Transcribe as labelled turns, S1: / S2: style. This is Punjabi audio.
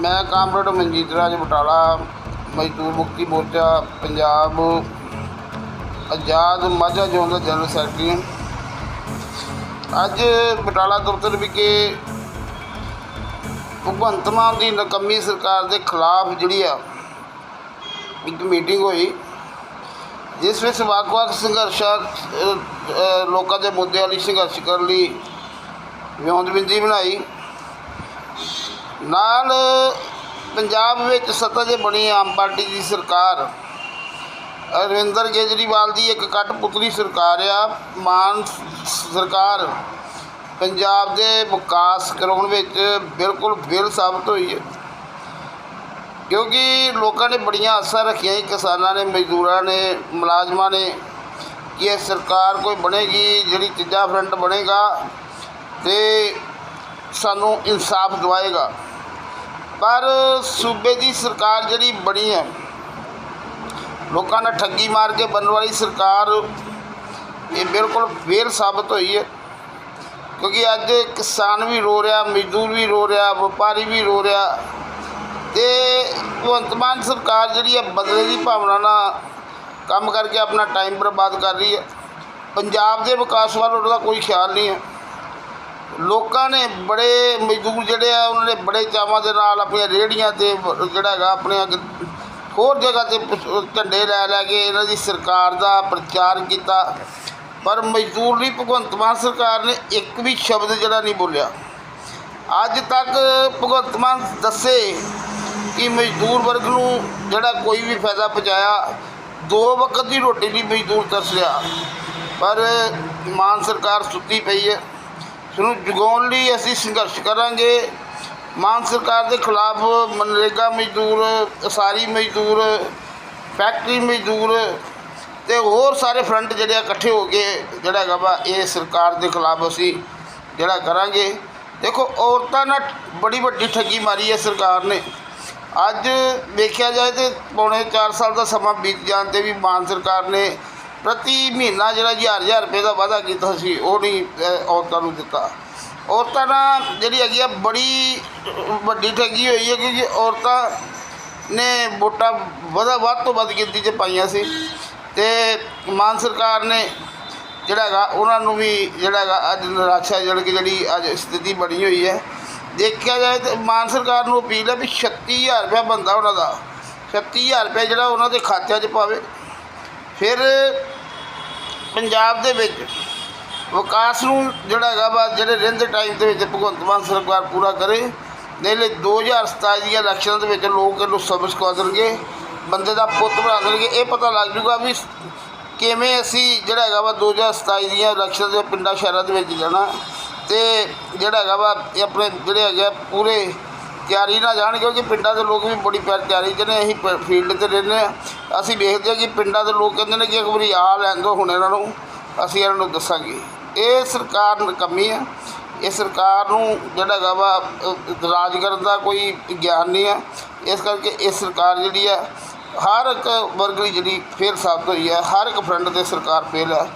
S1: ਮੈਂ ਕਾਮਰੇਡ ਮਨਜੀਤ ਰਾਜ ਬਟਾਲਾ, ਮਜ਼ਦੂਰ ਮੁਕਤੀ ਮੋਰਚਾ, ਪੰਜਾਬ, ਆਜ਼ਾਦ ਮਾਝਾ ਜ਼ੋਨ ਦਾ ਜਨਰਲ ਸੈਕਟਰੀ ਹਾਂ। ਅੱਜ ਬਟਾਲਾ ਦਫ਼ਤਰ ਵਿਖੇ ਭਗਵੰਤ ਮਾਨ ਦੀ ਨਕੰਮੀ ਸਰਕਾਰ ਦੇ ਖਿਲਾਫ ਜਿਹੜੀ ਆ ਇੱਕ ਮੀਟਿੰਗ ਹੋਈ, ਜਿਸ ਵਿੱਚ ਵੱਖ-ਵੱਖ ਸੰਘਰਸ਼ਾਂ ਲੋਕਾਂ ਦੇ ਮੁੱਦਿਆਂ ਲਈ ਸੰਘਰਸ਼ ਕਰਨ ਲਈ ਵਿਉਂਤਬਿੰਦੀ ਬਣਾਈ ਨਾਲ ਪੰਜਾਬ ਵਿੱਚ ਸੱਤਾ 'ਤੇ ਬਣੀ ਆਮ ਪਾਰਟੀ ਦੀ ਸਰਕਾਰ ਅਰਵਿੰਦਰ ਕੇਜਰੀਵਾਲ ਦੀ ਇੱਕ ਕਠਪੁਤਲੀ ਸਰਕਾਰ ਆ, ਮਾਨ ਸਰਕਾਰ, ਪੰਜਾਬ ਦੇ ਵਿਕਾਸ ਕਰਾਉਣ ਵਿੱਚ ਬਿਲਕੁਲ ਫੇਲ ਸਾਬਤ ਹੋਈ ਹੈ। ਕਿਉਂਕਿ ਲੋਕਾਂ ਨੇ ਬੜੀਆਂ ਆਸਾਂ ਰੱਖੀਆਂ ਕਿਸਾਨਾਂ ਨੇ, ਮਜ਼ਦੂਰਾਂ ਨੇ, ਮੁਲਾਜ਼ਮਾਂ ਨੇ, ਕਿ ਇਹ ਸਰਕਾਰ ਕੋਈ ਬਣੇਗੀ, ਜਿਹੜੀ ਤੀਜਾ ਫਰੰਟ ਬਣੇਗਾ, ਤੇ ਸਾਨੂੰ ਇਨਸਾਫ ਦਿਵਾਏਗਾ। ਪਰ ਸੂਬੇ ਦੀ ਸਰਕਾਰ ਜਿਹੜੀ ਬਣੀ ਹੈ, ਲੋਕਾਂ ਨਾਲ ਠੱਗੀ ਮਾਰ ਕੇ ਬਣਨ ਵਾਲੀ ਸਰਕਾਰ ਇਹ ਬਿਲਕੁਲ ਫੇਲ ਸਾਬਤ ਹੋਈ ਹੈ। ਕਿਉਂਕਿ ਅੱਜ ਕਿਸਾਨ ਵੀ ਰੋ ਰਿਹਾ, ਮਜ਼ਦੂਰ ਵੀ ਰੋ ਰਿਹਾ, ਵਪਾਰੀ ਵੀ ਰੋ ਰਿਹਾ ਤੇ ਭਗਵੰਤ ਮਾਨ ਸਰਕਾਰ ਜਿਹੜੀ ਹੈ ਬਦਲੇ ਦੀ ਭਾਵਨਾ ਨਾਲ ਕੰਮ ਕਰਕੇ ਆਪਣਾ ਟਾਈਮ ਬਰਬਾਦ ਕਰ ਰਹੀ ਹੈ। ਪੰਜਾਬ ਦੇ ਵਿਕਾਸ ਵੱਲ ਉਹਨਾਂ ਦਾ ਕੋਈ ਖਿਆਲ ਨਹੀਂ ਹੈ। ਲੋਕਾਂ ਨੇ ਬੜੇ ਮਜ਼ਦੂਰ ਜਿਹੜੇ ਆ, ਉਹਨਾਂ ਨੇ ਬੜੇ ਚਾਵਾਂ ਦੇ ਨਾਲ ਆਪਣੀਆਂ ਰੇਹੜੀਆਂ ਤੇ ਜਿਹੜਾ ਹੈਗਾ ਆਪਣੇ ਹੋਰ ਜਗ੍ਹਾ ਤੇ ਪ- ਝੰਡੇ ਲੈ ਲੈ ਕੇ ਇਹਨਾਂ ਦੀ ਸਰਕਾਰ ਦਾ ਪ੍ਰਚਾਰ ਕੀਤਾ। ਪਰ ਮਜ਼ਦੂਰ ਲਈ ਭਗਵੰਤ ਮਾਨ ਸਰਕਾਰ ਨੇ ਇੱਕ ਵੀ ਸ਼ਬਦ ਜਿਹੜਾ ਨਹੀਂ ਬੋਲਿਆ। ਅੱਜ ਤੱਕ ਭਗਵੰਤ ਮਾਨ ਦੱਸੇ ਕਿ ਮਜ਼ਦੂਰ ਵਰਗ ਨੂੰ ਜਿਹੜਾ ਕੋਈ ਵੀ ਫਾਇਦਾ ਪਹੁੰਚਾਇਆ, ਦੋ ਵਕਤ ਦੀ ਰੋਟੀ ਲਈ ਮਜ਼ਦੂਰ ਤਰਸ ਰਿਹਾ। ਪਰ ਮਾਨ ਸਰਕਾਰ ਸੁੱਤੀ ਪਈ ਹੈ। ਇਸਨੂੰ ਜਗਾਉਣ ਲਈ ਅਸੀਂ ਸੰਘਰਸ਼ ਕਰਾਂਗੇ। ਮਾਨ ਸਰਕਾਰ ਦੇ ਖਿਲਾਫ ਮਨਰੇਗਾ ਮਜ਼ਦੂਰ, ਅਸਾਰੀ ਮਜ਼ਦੂਰ, ਫੈਕਟਰੀ ਮਜ਼ਦੂਰ ਤੇ ਹੋਰ ਸਾਰੇ ਫਰੰਟ ਜਿਹੜੇ ਆ ਇਕੱਠੇ ਹੋ ਕੇ ਜਿਹੜਾ ਹੈਗਾ ਵਾ, ਇਹ ਸਰਕਾਰ ਦੇ ਖਿਲਾਫ ਅਸੀਂ ਜਿਹੜਾ ਕਰਾਂਗੇ। ਦੇਖੋ, ਔਰਤਾਂ ਨਾਲ ਬੜੀ ਵੱਡੀ ਠੱਗੀ ਮਾਰੀ ਹੈ ਸਰਕਾਰ ਨੇ। ਅੱਜ ਵੇਖਿਆ ਜਾਏ ਤੇ ਪੌਣੇ 4 ਸਾਲ ਦਾ ਸਮਾਂ ਬੀਤ ਜਾਣ ਤੇ ਵੀ ਮਾਨ ਸਰਕਾਰ ਨੇ ਪ੍ਰਤੀ ਮਹੀਨਾ ਜਿਹੜਾ ਹਜ਼ਾਰ ਹਜ਼ਾਰ ਰੁਪਏ ਦਾ ਵਾਅਦਾ ਕੀਤਾ ਸੀ, ਉਹ ਨਹੀਂ ਔਰਤਾਂ ਨੂੰ ਦਿੱਤਾ। ਔਰਤਾਂ ਨਾਲ ਜਿਹੜੀ ਹੈਗੀ ਆ, ਬੜੀ ਵੱਡੀ ਠੱਗੀ ਹੋਈ ਹੈ ਕਿਉਂਕਿ ਔਰਤਾਂ ਨੇ ਵੋਟਾਂ ਵਧਾ ਵੱਧ ਤੋਂ ਵੱਧ ਗਿਣਤੀ 'ਚ ਪਾਈਆਂ ਸੀ ਤੇ ਮਾਨ ਸਰਕਾਰ ਨੇ ਜਿਹੜਾ ਹੈਗਾ, ਉਹਨਾਂ ਨੂੰ ਵੀ ਜਿਹੜਾ ਹੈਗਾ, ਅੱਜ ਨਿਰਾਸ਼ਾ ਜਿਹੜੀ ਕਿ ਜਿਹੜੀ ਅੱਜ ਸਥਿਤੀ ਬਣੀ ਹੋਈ ਹੈ। ਦੇਖਿਆ ਜਾਏ ਤਾਂ ਮਾਨ ਸਰਕਾਰ ਨੂੰ ਅਪੀਲ ਹੈ ਵੀ 36000 ਰੁਪਇਆ ਬੰਦਾ ਉਹਨਾਂ ਦਾ। 36000 ਰੁਪਇਆ ਜਿਹੜਾ ਉਹਨਾਂ ਦੇ ਖਾਤਿਆਂ 'ਚ ਪਾਵੇ। ਫਿਰ ਪੰਜਾਬ ਦੇ ਵਿੱਚ ਵਿਕਾਸ ਨੂੰ ਜਿਹੜਾ ਹੈਗਾ ਵਾ, ਜਿਹੜੇ ਰਹਿੰਦੇ ਟਾਈਮ ਦੇ ਵਿੱਚ ਭਗਵੰਤ ਮਾਨ ਸਰਕਾਰ ਪੂਰਾ ਕਰੇ ਨਹੀਂ ਲਈ 2027 ਦੀਆਂ ਇਲੈਕਸ਼ਨਾਂ ਦੇ ਵਿੱਚ ਲੋਕ ਇਹਨੂੰ ਸਬਕ ਸਿਖਾ ਦੇਣਗੇ ਬੰਦੇ ਦਾ ਪੁੱਤ ਬਣਾ ਦੇਣਗੇ। ਇਹ ਪਤਾ ਲੱਗ ਜੂਗਾ ਵੀ ਕਿਵੇਂ ਅਸੀਂ ਜਿਹੜਾ ਹੈਗਾ ਵਾ 2027 ਦੀਆਂ ਇਲੈਕਸ਼ਨਾਂ ਦੇ ਪਿੰਡਾਂ, ਸ਼ਹਿਰਾਂ ਦੇ ਵਿੱਚ ਜਾਣਾ ਤੇ ਜਿਹੜਾ ਹੈਗਾ ਵਾ ਆਪਣੇ ਜਿਹੜੇ ਹੈਗੇ ਆ ਪੂਰੇ ਤਿਆਰੀ ਨਾਲ ਜਾਣ, ਕਿਉਂਕਿ ਪਿੰਡਾਂ ਦੇ ਲੋਕ ਵੀ ਬੜੀ ਪਿਆਰ ਤਿਆਰੀ 'ਚ ਨੇ, ਅਸੀਂ ਫੀਲਡ ਤੇ ਰਹਿੰਦੇ ਹਾਂ। ਅਸੀਂ ਵੇਖਦੇ ਹਾਂ ਕਿ ਪਿੰਡਾਂ ਦੇ ਲੋਕ ਕਹਿੰਦੇ ਨੇ ਕਿ ਇੱਕ ਵਾਰੀ ਆ ਲੈਣ ਦਿਓ ਹੁਣ ਇਹਨਾਂ ਨੂੰ, ਅਸੀਂ ਇਹਨਾਂ ਨੂੰ ਦੱਸਾਂਗੇ। ਇਹ ਸਰਕਾਰ ਕਮੀ ਹੈ ਇਹ ਸਰਕਾਰ ਨੂੰ ਜਿਹੜਾ ਹੈਗਾ ਵਾ ਰਾਜ ਕਰਨ ਦਾ ਕੋਈ ਗਿਆਨ ਨਹੀਂ ਹੈ ਇਸ ਕਰਕੇ ਇਹ ਸਰਕਾਰ ਜਿਹੜੀ ਹੈ ਹਰ ਇੱਕ ਵਰਗ ਲਈ ਜਿਹੜੀ ਫੇਲ ਸਾਬਤ ਹੋਈ ਹੈ ਹਰ ਇੱਕ ਫਰੰਟ ਤੇ ਸਰਕਾਰ ਫੇਲ ਹੈ